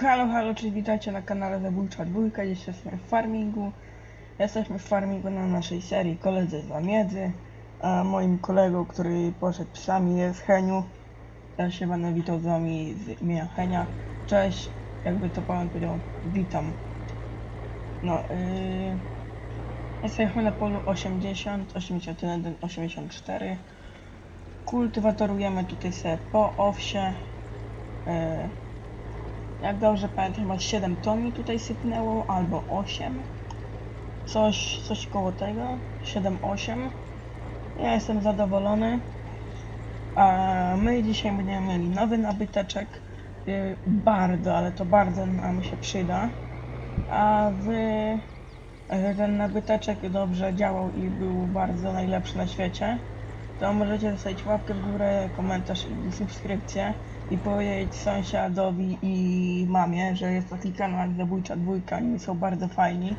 Halo, halo, czyli witajcie na kanale Zabójcza Dwójka, dziś jesteśmy w farmingu. Jesteśmy w farmingu na naszej serii Koledzy z Zamiedzy. A moim kolegą, który poszedł psami jest Heniu. Ja się będę witał z wami z imienia Henia. Cześć, jakby to pan powiedział, witam. No, yy... Jesteśmy na polu 80, 81, 84. Kultywatorujemy tutaj sobie po owsie. Yy... Jak dobrze pamiętam, chyba 7 ton mi tutaj sypnęło, albo 8. Coś, coś koło tego. 7-8. Ja jestem zadowolony. A my dzisiaj będziemy mieli nowy nabyteczek. Yy, Bardzo, ale to bardzo nam się przyda. A wy ten nabyteczek dobrze działał i był bardzo najlepszy na świecie, to możecie zostawić łapkę w górę, komentarz i subskrypcję i powiedzieć sąsiadowi i mamie, że jest taki kanał jak Zabójcza Dwójka, oni są bardzo fajni.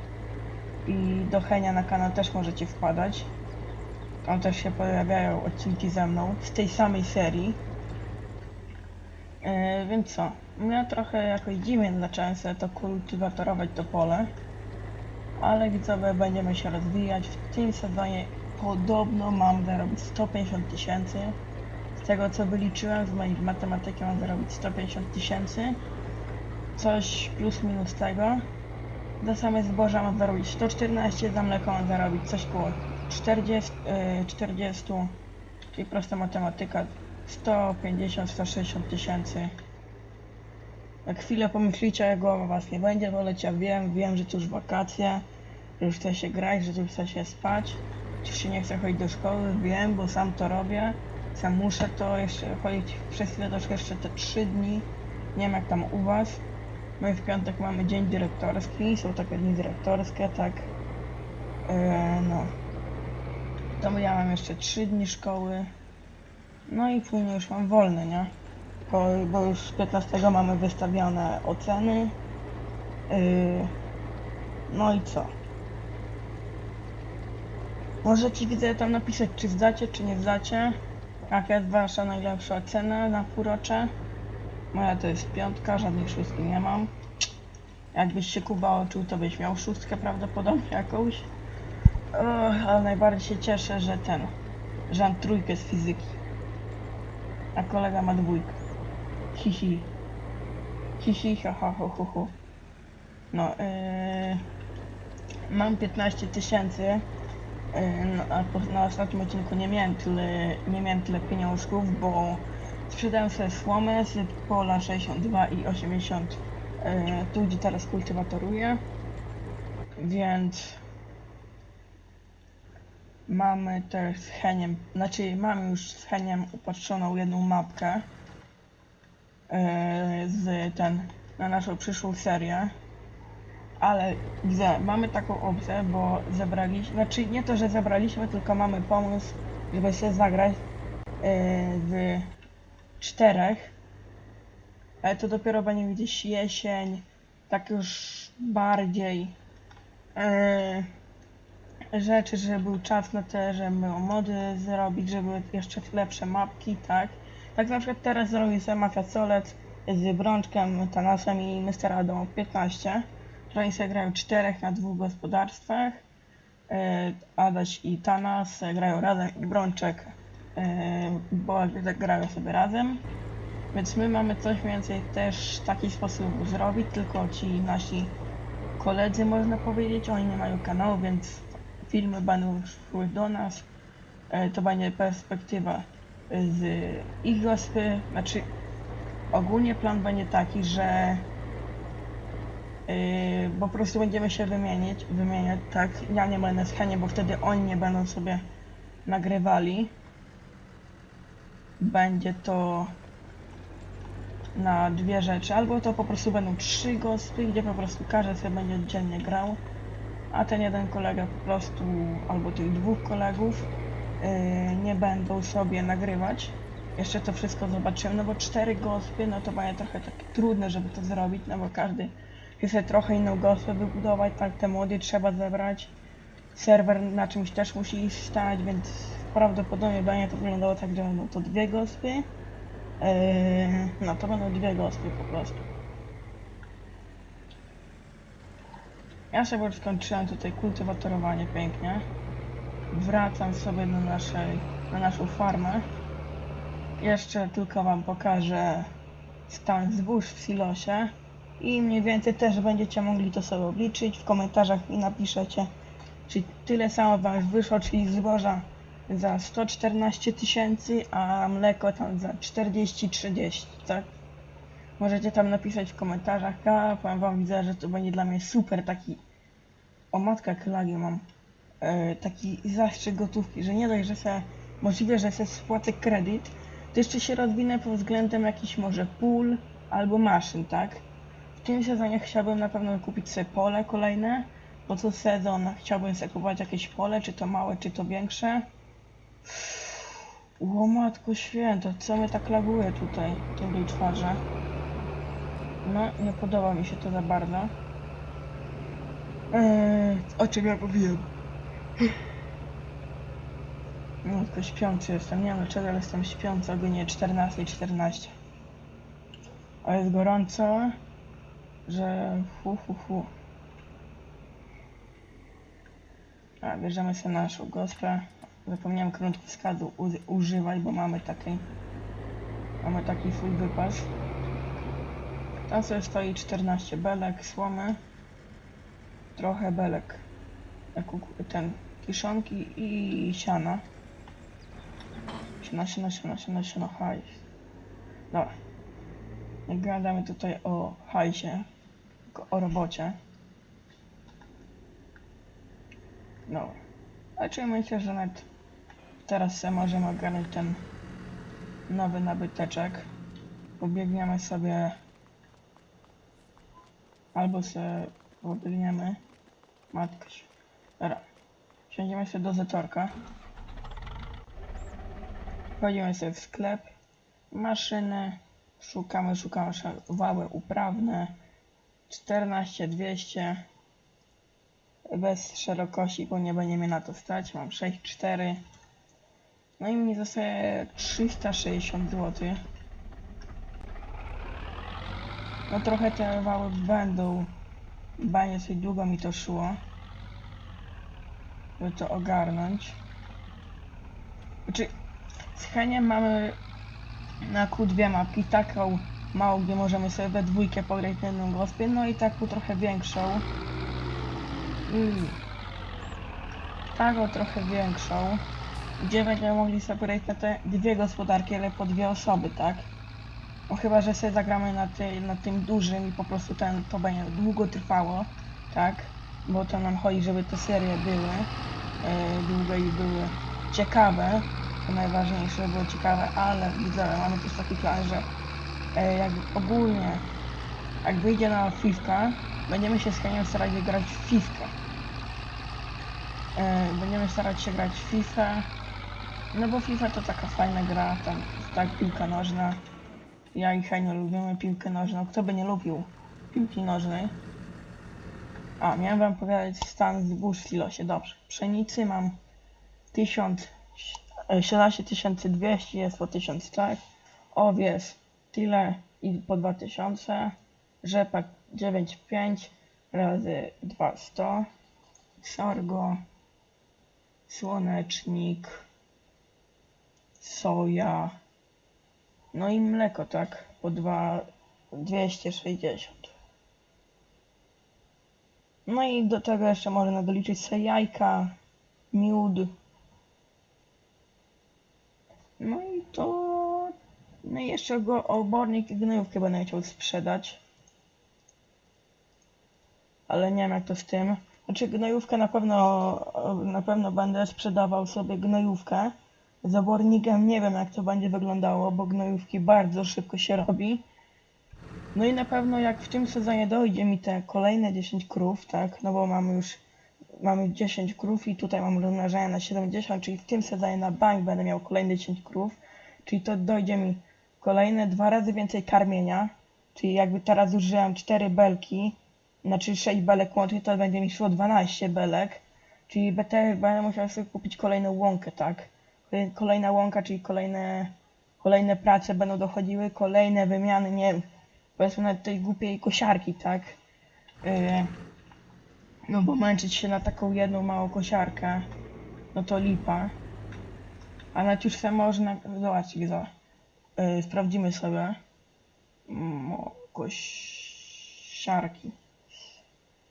I do Henia na kanał też możecie wpadać. Tam też się pojawiają odcinki ze mną z tej samej serii. Yy, więc co? Ja trochę jakoś dziwnie zacząłem sobie to kultywatorować to pole. Ale widzowie, będziemy się rozwijać. W tym sezonie podobno mam zarobić 150 tysięcy. Z tego co wyliczyłem z mojej matematyki mam zarobić 150 tysięcy. Coś plus minus tego. Za same zboża mam zarobić 114, za mleko mam zarobić coś koło 40, yy, 40 czyli prosta matematyka 150-160 tysięcy. Jak chwilę pomyślicie, jak głowa was nie będzie boleć, ja wiem, wiem, że to już wakacje, że już chce się grać, że już chce się spać, że się nie chce chodzić do szkoły, wiem, bo sam to robię, sam muszę to jeszcze chodzić przez chwilę troszkę jeszcze te 3 dni, nie wiem jak tam u was. My w piątek mamy dzień dyrektorski, są takie dni dyrektorskie, tak, e, no. To ja mam jeszcze 3 dni szkoły, no i później już mam wolny, nie? bo, bo już 15 mamy wystawione oceny. Yy, no i co? Możecie widzę tam napisać, czy zdacie, czy nie zdacie. Jaka jest wasza najlepsza ocena na półrocze? Moja to jest piątka, żadnej szóstki nie mam. Jakbyś się Kuba uczył, to byś miał szóstkę prawdopodobnie jakąś. O, ale najbardziej się cieszę, że ten, że mam trójkę z fizyki. A kolega ma dwójkę. Hihi. Hihi, ha, ha, ho, ho, ho. No, yy, mam 15 tysięcy. Yy, no, na ostatnim odcinku nie miałem tyle, nie miałem tyle pieniążków, bo sprzedałem sobie słomę z pola 62 i 80, yy, tu gdzie teraz kultywatoruję. Więc mamy też z Heniem, znaczy mamy już z Heniem upatrzoną jedną mapkę e, z ten na naszą przyszłą serię. Ale widzę, mamy taką opcję, bo zebraliśmy, znaczy nie to, że zebraliśmy, tylko mamy pomysł, żeby się zagrać e, w czterech. Ale to dopiero będzie gdzieś jesień, tak już bardziej e, rzeczy, żeby był czas na te, żeby mody zrobić, żeby jeszcze lepsze mapki, tak. Tak na przykład teraz zrobił sobie Mafia Solec z Brączkiem, Tanasem i Mr. Adą 15, sobie grają czterech na dwóch gospodarstwach. E, Adaś i Tanas grają razem i Brączek, e, bo grają sobie razem. Więc my mamy coś więcej też taki sposób zrobić, tylko ci nasi koledzy można powiedzieć, oni nie mają kanału, więc filmy będą szły do nas. E, To będzie perspektywa z ich gospy, znaczy ogólnie plan będzie taki, że yy, po prostu będziemy się wymienić, wymieniać, tak, ja nie będę z Heniem, bo wtedy oni nie będą sobie nagrywali. Będzie to na dwie rzeczy, albo to po prostu będą trzy gospy, gdzie po prostu każdy sobie będzie oddzielnie grał, a ten jeden kolega po prostu, albo tych dwóch kolegów yy, nie będą sobie nagrywać. Jeszcze to wszystko zobaczymy, no bo cztery gospy, no to będzie trochę tak trudne, żeby to zrobić, no bo każdy sobie trochę inną gospę wybudować, tak te mody trzeba zebrać. Serwer na czymś też musi stać, więc prawdopodobnie będzie to wyglądało tak, że będą to dwie gospy. Yy, no to będą dwie gospy po prostu. Ja sobie już skończyłem tutaj kultywatorowanie pięknie. Wracam sobie do naszej, na naszą farmę. Jeszcze tylko wam pokażę stan zbóż w silosie. I mniej więcej też będziecie mogli to sobie obliczyć. W komentarzach mi napiszecie, czy tyle samo wam wyszło, czyli zboża za 114 tysięcy, a mleko tam za 40-30, tak? Możecie tam napisać w komentarzach, a powiem wam widzę, że to będzie dla mnie super taki o matka klagi mam e, taki zastrzyk gotówki, że nie dość, że se możliwe, że se spłacę kredyt, to jeszcze się rozwinę pod względem jakichś może pól albo maszyn, tak? W tym sezonie chciałbym na pewno kupić sobie pole kolejne, bo co sezon chciałbym sobie kupować jakieś pole, czy to małe, czy to większe. O matko święta, co mnie tak laguje tutaj, w tym liczwarze. No, nie podoba mi się to za bardzo. Eee, o czym ja mówiłem? No, tylko śpiący jestem. Nie wiem dlaczego, ale jestem śpiący o godzinie 14.14. A jest gorąco, że fu fu fu. A, bierzemy sobie naszą gospę. Zapomniałem krótkowskazu u- używać, bo mamy taki mamy taki full wypas. Tam sobie stoi 14 belek, słomy trochę belek, ten, kiszonki i siana. Siana, siana, siana, siana, siana, hajs. Dobra. Gadamy tutaj o hajsie, o robocie. Dobra. Znaczy myślę, że nawet teraz sobie możemy ogarnąć ten nowy nabyteczek. Pobiegniemy sobie albo sobie pobiegniemy Matka się. Dobra. Siądziemy sobie do zatorka. Wchodzimy sobie w sklep. Maszyny. Szukamy, szukamy wały uprawne. 14200 bez szerokości, bo nie będzie mnie na to stać. Mam 6,4. No i mi zostaje 360 zł. No trochę te wały będą Banie sobie długo mi to szło, żeby to ogarnąć. Znaczy, z Heniem mamy na Q2 mapki taką małą, gdzie możemy sobie we dwójkę pograć na jedną gospę, no i taką trochę większą. I taką trochę większą, gdzie będziemy mogli sobie grać na te dwie gospodarki, ale po dwie osoby, tak? No chyba, że sobie zagramy na, tej, na tym dużym i po prostu ten, to będzie długo trwało, tak? Bo to nam chodzi, żeby te serie były e, długie i były ciekawe. To najważniejsze, żeby było ciekawe, ale widzę, mamy też taki plan, że jak ogólnie, jak wyjdzie na FIFA, będziemy się z Heniem starać grać w FIFA. E, będziemy starać się grać w FIFA, no bo FIFA to taka fajna gra, tam tak piłka nożna. Ja i Henio lubimy piłkę nożną. Kto by nie lubił piłki nożnej? A, miałem wam powiedzieć stan zbóż w silosie. Dobrze. Pszenicy mam 1000, e, 17200, jest po 1000, tak? Owies tyle i po 2000. Rzepak 95 razy 200. Sorgo. Słonecznik. Soja. No i mleko, tak? Po dwa 260. No i do tego jeszcze można doliczyć sobie jajka, miód. No i to... No i jeszcze go obornik i gnojówkę będę chciał sprzedać. Ale nie wiem jak to z tym. Znaczy gnojówkę na pewno, na pewno będę sprzedawał sobie gnojówkę. Z obornikiem nie wiem jak to będzie wyglądało, bo gnojówki bardzo szybko się robi. No i na pewno jak w tym sezonie dojdzie mi te kolejne 10 krów, tak, no bo mamy już mamy 10 krów i tutaj mam rozmnażanie na 70, czyli w tym sezonie na bank będę miał kolejne 10 krów, czyli to dojdzie mi kolejne dwa razy więcej karmienia, czyli jakby teraz użyłem 4 belki, znaczy 6 belek łącznie, to będzie mi szło 12 belek, czyli BT będę musiał sobie kupić kolejną łąkę, tak, kolejna łąka, czyli kolejne, kolejne prace będą dochodziły, kolejne wymiany, nie wiem, powiedzmy nawet tej głupiej kosiarki, tak? Yy, No bo męczyć się na taką jedną małą kosiarkę, no to lipa. A na ciuszce można, zobaczcie, za, yy, sprawdzimy sobie. Mo, kosiarki.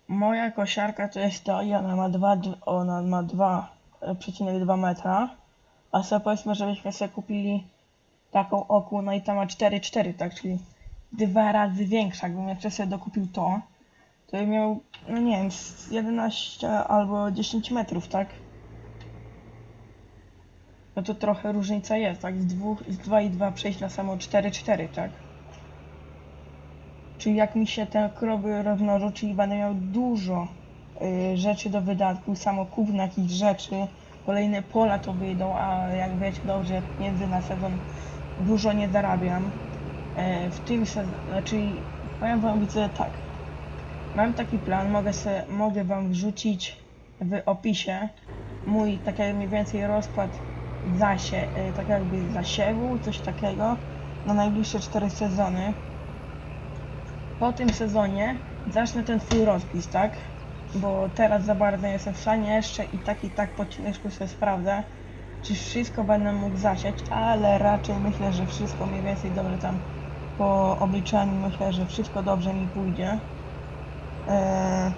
Moja kosiarka to jest to i ona ma 2, ona ma 2,2 metra. A sobie powiedzmy, żebyśmy sobie kupili taką oku, no i ta ma 4,4, tak, czyli dwa razy większa. Jakbym jeszcze sobie dokupił to, to bym miał, no nie wiem, z 11 albo 10 metrów, tak? No to trochę różnica jest, tak? Z, dwóch, z 2,2 przejść na samo 4,4, tak? Czyli jak mi się te krowy rozmnożą, czyli będę miał dużo y, rzeczy do wydatku, samo kupno jakichś rzeczy, kolejne pola to wyjdą, a jak wiecie dobrze, między na sezon dużo nie zarabiam. E, w tym sezonie, znaczy powiem wam widzę tak. Mam taki plan, mogę, se, mogę wam wrzucić w opisie mój tak jak mniej więcej rozkład zasie, e, tak jakby zasiewu, coś takiego na najbliższe 4 sezony. Po tym sezonie zacznę ten swój rozpis, tak? Bo teraz za bardzo jestem w stanie jeszcze i tak i tak po ciężku sobie sprawdzę, czy wszystko będę mógł zasiać, ale raczej myślę, że wszystko mniej więcej dobrze tam po obliczeniu myślę, że wszystko dobrze mi pójdzie. Eee,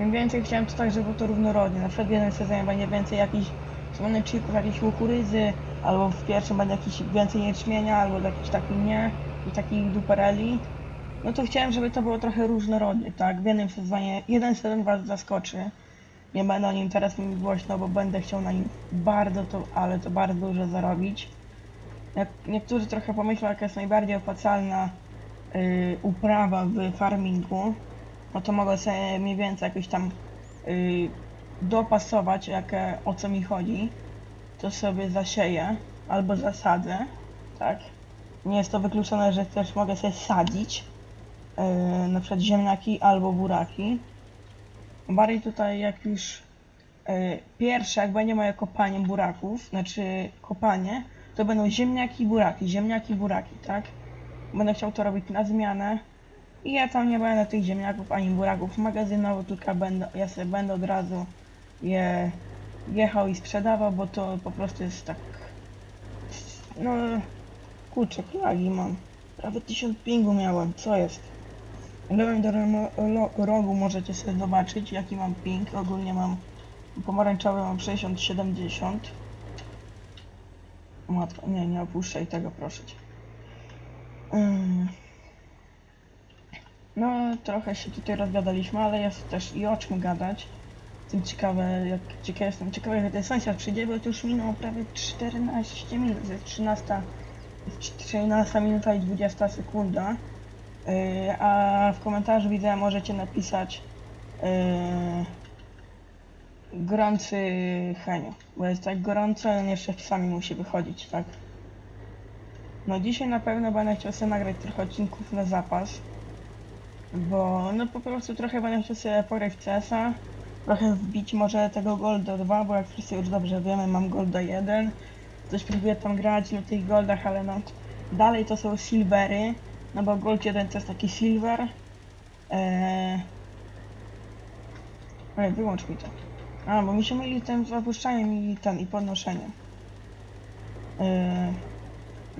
Mniej więcej chciałem to tak, żeby było to różnorodnie. Na przykład w jednym sezonie będzie więcej jakichś słoneczników, jakiejś kukurydzy, albo w pierwszym będzie jakiś więcej jęczmienia, albo jakiś taki nie, i takich dupereli. No to chciałem, żeby to było trochę różnorodnie, tak? W jednym sezonie, jeden sezon was zaskoczy. Nie będę o nim teraz mówił głośno, bo będę chciał na nim bardzo to, ale to bardzo dużo zarobić. Jak niektórzy trochę pomyślą, jaka jest najbardziej opłacalna y, uprawa w farmingu, no to mogę sobie mniej więcej jakoś tam y, dopasować, jak, o co mi chodzi. To sobie zasieję albo zasadzę, tak? Nie jest to wykluczone, że też mogę sobie sadzić yy, na przykład ziemniaki albo buraki. Bardziej tutaj jak już yy, pierwsze, jak będzie moje kopanie buraków, znaczy kopanie, to będą ziemniaki, buraki, ziemniaki, buraki, tak? Będę chciał to robić na zmianę i ja tam nie będę tych ziemniaków ani buraków magazynował, tylko będę, ja sobie będę od razu je jechał i sprzedawał, bo to po prostu jest tak, no kurczę, klagi mam. Prawie 1000 pingu miałem, co jest? Lewym do rogu możecie sobie zobaczyć jaki mam ping. Ogólnie mam pomarańczowy mam 60-70. Matko, nie, nie opuszczaj tego proszę cię. Ym. No, trochę się tutaj rozgadaliśmy, ale jest też i o czym gadać. Tym ciekawe, jak ciekaw jestem, ciekawy jak ten sąsiad przyjdzie, bo już minęło prawie 14 minut, jest 13 13 minuta i 20 sekunda. Yy, a w komentarzu widzę, możecie napisać yy, gorący Heniu, bo jest tak gorąco, on jeszcze sami musi wychodzić, tak? No dzisiaj na pewno będę chciał sobie nagrać trochę odcinków na zapas, bo no po prostu trochę będę chciał sobie pograć w CS-a, trochę wbić może tego Golda 2, bo jak wszyscy już dobrze wiemy, mam Golda 1, coś próbuję tam grać na tych Goldach, ale no dalej to są Silvery, no bo Gold 1 to jest taki Silver. Eee... Ej, wyłącz mi to. A, bo mi się myli ten z opuszczaniem i ten i podnoszeniem. Eee...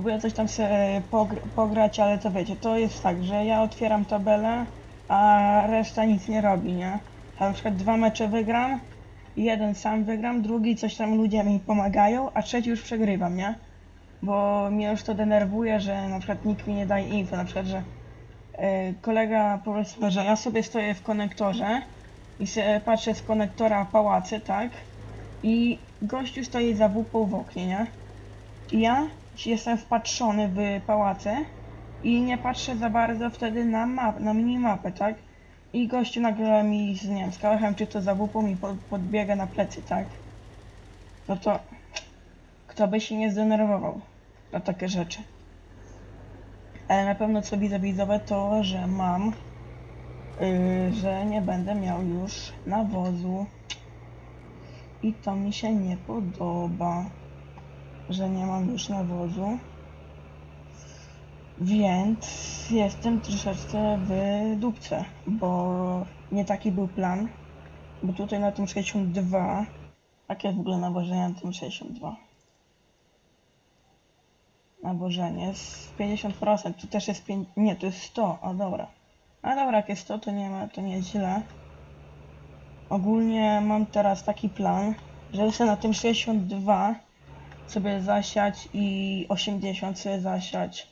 Próbuję coś tam sobie pogr pograć, ale to wiecie, to jest tak, że ja otwieram tabelę, a reszta nic nie robi, nie? Na przykład dwa mecze wygram, jeden sam wygram, drugi coś tam ludzie mi pomagają, a trzeci już przegrywam, nie? Bo mnie już to denerwuje, że na przykład nikt mi nie daje info, na przykład, że e, kolega powiedzmy, że ja sobie stoję w konektorze i sobie patrzę z konektora pałacy, tak? I gościu stoi za wupą w oknie, nie? I ja jestem wpatrzony w pałace i nie patrzę za bardzo wtedy na map, na minimapę, tak? I gościu nagle mi z, nie wiem, z czy to za wupą mi pod, podbiega na plecy, tak? No to kto by się nie zdenerwował na takie rzeczy. Ale na pewno co widzę widzowe to, że mam, yy, że nie będę miał już nawozu. I to mi się nie podoba, że nie mam już nawozu. Więc jestem troszeczkę w dupce, bo nie taki był plan. Bo tutaj na tym 62, jakie jest w ogóle nabożenie na tym 62? Nabożenie jest 50%, tu też jest 5, nie, to jest 100, a dobra. A dobra, jak jest 100, to nie ma, to nie jest źle. Ogólnie mam teraz taki plan, żeby sobie na tym 62 sobie zasiać i 80 sobie zasiać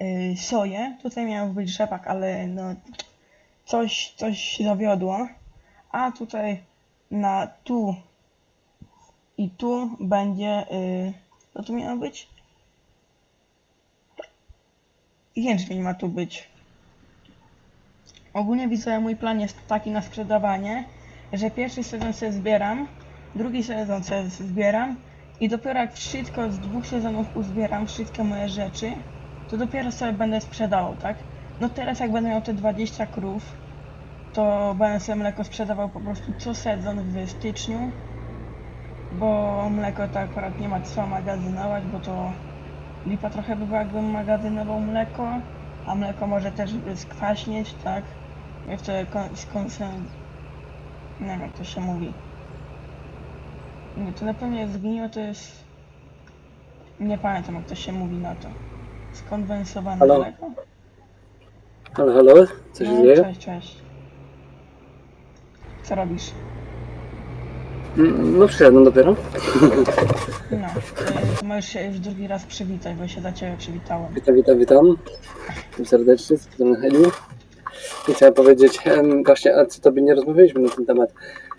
yy, soję. Tutaj miał być rzepak, ale no coś, coś zawiodło. A tutaj na tu i tu będzie, yy, co tu miało być? Jęczmień ma tu być. Ogólnie widzę, mój plan jest taki na sprzedawanie, że pierwszy sezon sobie zbieram, drugi sezon sobie zbieram i dopiero jak wszystko z dwóch sezonów uzbieram, wszystkie moje rzeczy, to dopiero sobie będę sprzedawał, tak? No teraz jak będę miał te 20 krów, to będę sobie mleko sprzedawał po prostu co sezon w styczniu, bo mleko to akurat nie ma co magazynować, bo to lipa trochę by była jakbym magazynował mleko, a mleko może też skwaśnieć, tak? Jeszcze kon- skonsum... Nie wiem jak to się mówi. Nie, to na pewno jest zgniłe, to jest... Nie pamiętam jak to się mówi na to. Skondensowane Halo? mleko? Halo, halo? Co się no, dzieje? cześć, cześć. Co robisz? Mm, No przyszedłem dopiero. No, y, to możesz się już drugi raz przywitać, bo się za ciebie przywitałem. Witam, witam, witam. Witam serdecznie, z strony Heli. I chciałem powiedzieć, em, właśnie, a co tobie nie rozmawialiśmy na ten temat.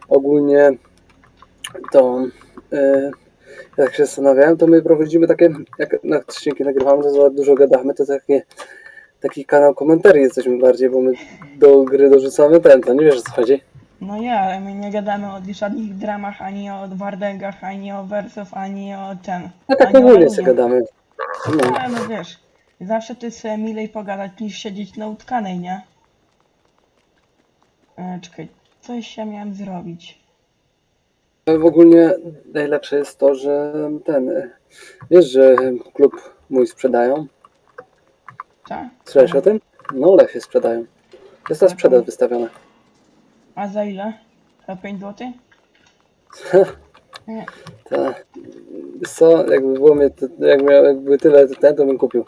Ogólnie to e, jak się zastanawiałem, to my prowadzimy takie, jak na odcinki nagrywamy, to za dużo gadamy, to takie, taki kanał komentarzy jesteśmy bardziej, bo my do gry dorzucamy ten, to nie wiesz o co chodzi. No ale my nie gadamy o żadnych dramach, ani o wardęgach, ani o wersów, ani o ten. A tak ani o ogólnie sobie gadamy. No. Ale no wiesz, zawsze to jest milej pogadać niż siedzieć na utkanej, nie? E, czekaj, coś ja miałem zrobić. W ogóle najlepsze jest to, że ten, wiesz, że klub mój sprzedają. Tak? Słyszałeś o tym? No, się sprzedają. Jest na sprzedaż wystawione. A za ile? Za 5 zł? Nie. Ta, wiesz co, jakby było mnie, to- jakby, jakby tyle ten, to bym kupił.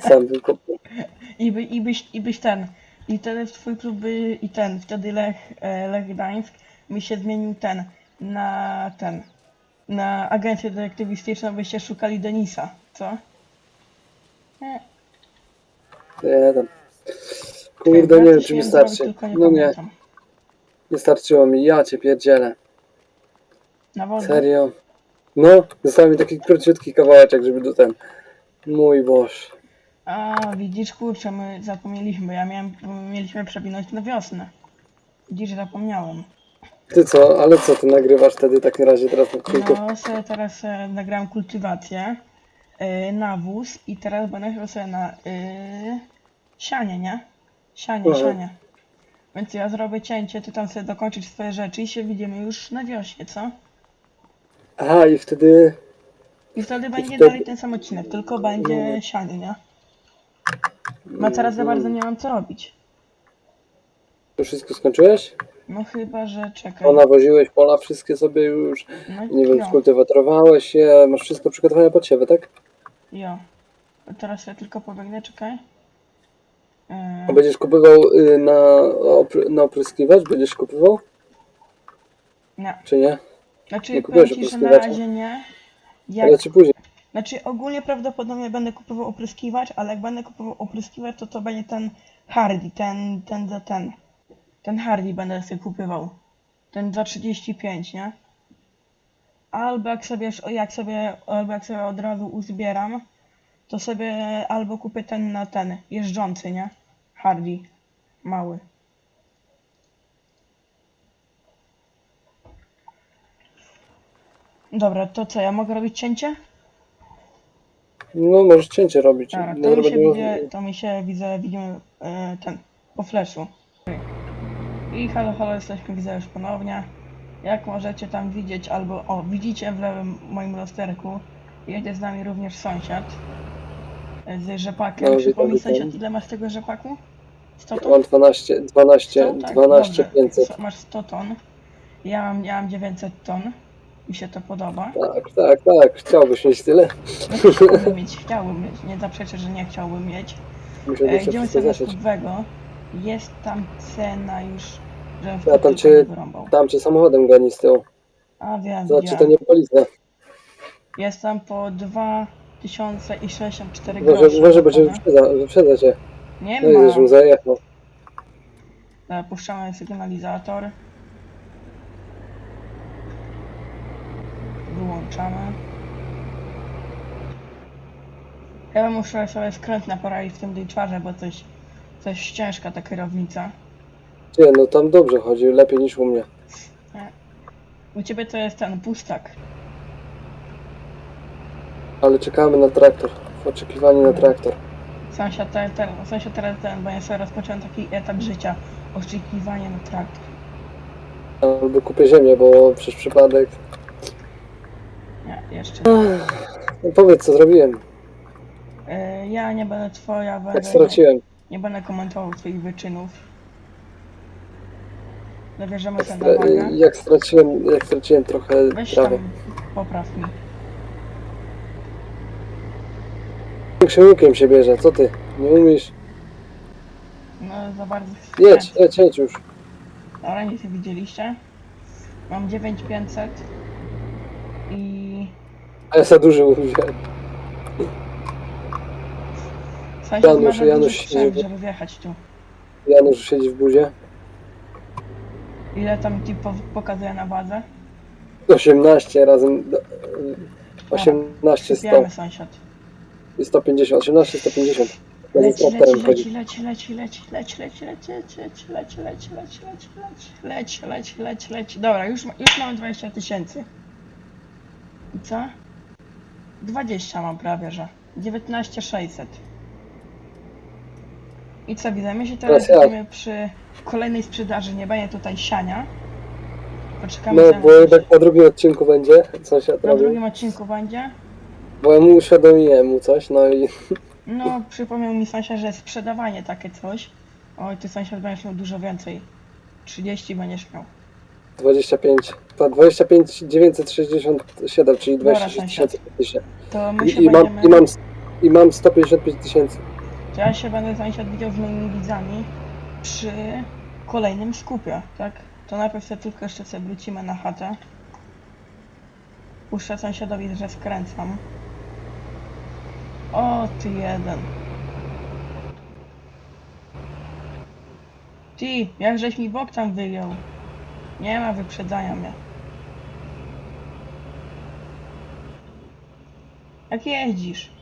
Sam bym kupił. I, by, i, byś, I byś ten. I wtedy twój klub by i ten. Wtedy Lech, e, Lech Gdańsk by się zmienił ten. Na ten. Na agencję detektywistyczną byście szukali Denisa, co? Nie. Nie, tam. Kurde, nie wiem, czy mi starczy. tylko No nie, pamiętam. nie starczyło mi. Ja cię pierdzielę. Na wodę. Serio. No, został mi taki króciutki kawałeczek, żeby do ten. Mój Boż. A widzisz, kurczę, my zapomnieliśmy. Ja miałem, mieliśmy przewinąć na wiosnę. Widzisz, zapomniałem. Ty co, ale co ty nagrywasz wtedy w takim razie teraz na odcinku? No, sobie teraz e, nagrałem kultywację, e, nawóz i teraz będę chciał sobie na e, sianie, nie? Sianie, Aha. sianie. Więc ja zrobię cięcie, ty tam sobie dokończysz swoje rzeczy i się widzimy już na wiośnie, co? Aha, i wtedy I wtedy będzie wtedy- dalej ten sam odcinek, tylko będzie sianie, nie? No teraz za bardzo nie mam co robić. to wszystko skończyłeś? No chyba, że czekaj. Ona woziłeś pola wszystkie sobie już, No nie wiem, jo, skultywatorowałeś je, masz wszystko przygotowane pod siebie, tak? jo. Teraz ja tylko pobiegnę, czekaj. A będziesz kupował y, na, opry, na opryskiwacz? Będziesz kupował, nie. czy nie? Znaczy, Nie powiem kupujesz ci, że na opryskiwacza? razie nie. Jak, Ale czy później? znaczy, ogólnie prawdopodobnie będę kupował opryskiwacz, ale jak będę kupował opryskiwacz, to to będzie ten Hardy, ten, ten za ten. Ten Hardy będę sobie kupywał. Ten za 35, nie? Albo jak sobie, jak sobie, albo jak sobie od razu uzbieram, to sobie albo kupię ten na ten, jeżdżący, nie? Hardy. Mały. Dobra, to co, ja mogę robić cięcie? No, możesz cięcie robić. Dobra, No, to mi się, widzę, to mi się widzę, widzimy e, ten, po flashu. I halo, halo, jesteśmy widzę już ponownie. Jak możecie tam widzieć, albo, o, widzicie w lewym moim lusterku, jedzie z nami również sąsiad. z rzepakiem. No, Przypomnij witam, sąsiad, witam. ile masz tego rzepaku? 100 Ja ton? mam 12, 12, 100? Tak, 12 dobrze. 500. S- Masz 100 ton. Ja mam, ja mam 900 ton. Mi się to podoba. Tak, tak, tak. Chciałbyś mieć tyle. No, chciałbym mieć, chciałbym mieć. Nie zaprzeczę, że nie chciałbym mieć. Musiałby E, idziemy sobie do zasieć. Jest tam cena już, żebym Ja tam cię-. Tam cię samochodem goni z tyłu. A wiem, Zobacz, czy to nie policja. Jest tam po 2064 Uważaj, grosze. cię kupione. wyprzedza, wyprzedza cię. Nie No ma. już mu zajechał. E, Puszczamy sygnalizator. Wyłączamy. Ja muszę sobie skręt naprawić w tym dyczarze, bo coś, coś ciężka ta kierownica. Nie, no tam dobrze chodzi, lepiej niż u mnie. U ciebie to jest ten pustak. Ale czekamy na traktor. W oczekiwaniu na traktor. Sąsiad, te, ten, sąsiad teraz ten, bo ja sobie rozpocząłem taki etap życia. Oczekiwanie na traktor. Albo kupię ziemię, bo przez przypadek. Nie, jeszcze. No powiedz, co zrobiłem. E, ja nie będę twoja, Jak będę, nie, straciłem. Nie będę komentował twoich wyczynów. Zabierzemy ten na wagę. jak straciłem, jak straciłem trochę Weź tam, popraw mi. Ciągnikiem się bierze, co ty? Nie umiesz? No za bardzo. Jedź, jedź, jedź już. Dobra, nie widzieliście. Mam 9500 i A ja za duży mówiłem. Sąsiad Janusz, ma za Janusz siedzi. żeby wjechać tu. Janusz siedzi w buzie. Ile tam ci po, pokazuje na wadze? 18 razem. do- 18 100 Wiemy sąsiad. i 150. 18 150. Ja Leci, z traktorem leci, chodzi. leci, leci, leci, leci, leci, leci, leci, leci, leci, leci, leci, leci, leci, leci, leci, leci, leci. Dobra, już, ma- już mamy 20 tysięcy. I co? 20 mam prawie, że. 19 600. I co, widzę, my się teraz Teraz ja. widzimy przy kolejnej sprzedaży, nie będzie tutaj siania. Poczekamy No, bo jednak na drugim odcinku będzie sąsiad na robił. drugim odcinku będzie. Bo ja mu uświadomiłem mu coś, no i No, przypomniał mi sąsiad, że sprzedawanie takie coś. Oj, ty sąsiad będziesz miał dużo więcej. 30 będziesz miał. 25. To 25 967, czyli Dobra, 26 tysięcy. To my się I, i, będziemy... mam, i, mam, I mam 155 tysięcy. To ja się będę sąsiad widział z moimi widzami przy kolejnym skupie, tak? To najpierw sobie tylko jeszcze sobie wrócimy na chatę. Puszczę sąsiadowi, że skręcam. O, ty jeden. Ty, jak żeś mi bok tam wyjął. Nie ma wyprzedzania mnie. Jak jeździsz?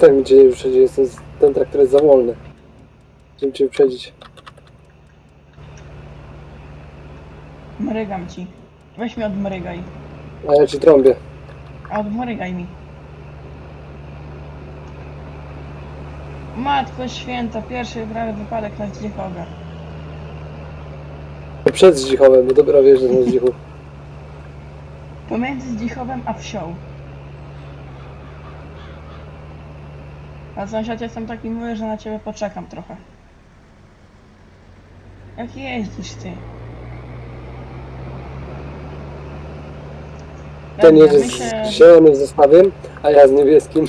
Tak mi cię nie wyprzedzi, jestem, z- ten traktor jest za wolny. Żeby cię wyprzedzić. Mrygam ci. Weź mnie odmrygaj. A ja ci trąbię. A odmrygaj mi. Matko święta, pierwszy prawie wypadek na Zdziechowę. Przed Zdzichowem, bo dobra wiesz, że na Zdzichu. Pomiędzy Zdzichowem a wsią. A sąsiad jestem taki miły, że na ciebie poczekam trochę. Jak jeździsz ty? Ten jedzie my się- z zielonym zestawiem, a ja z niebieskim.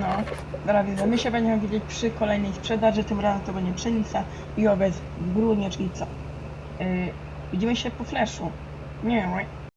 No, dobra, widzę. My się będziemy widzieć przy kolejnej sprzedaży. Tym razem to będzie pszenica i czyli co? Yy, widzimy się po flashu. Nie wiem, right?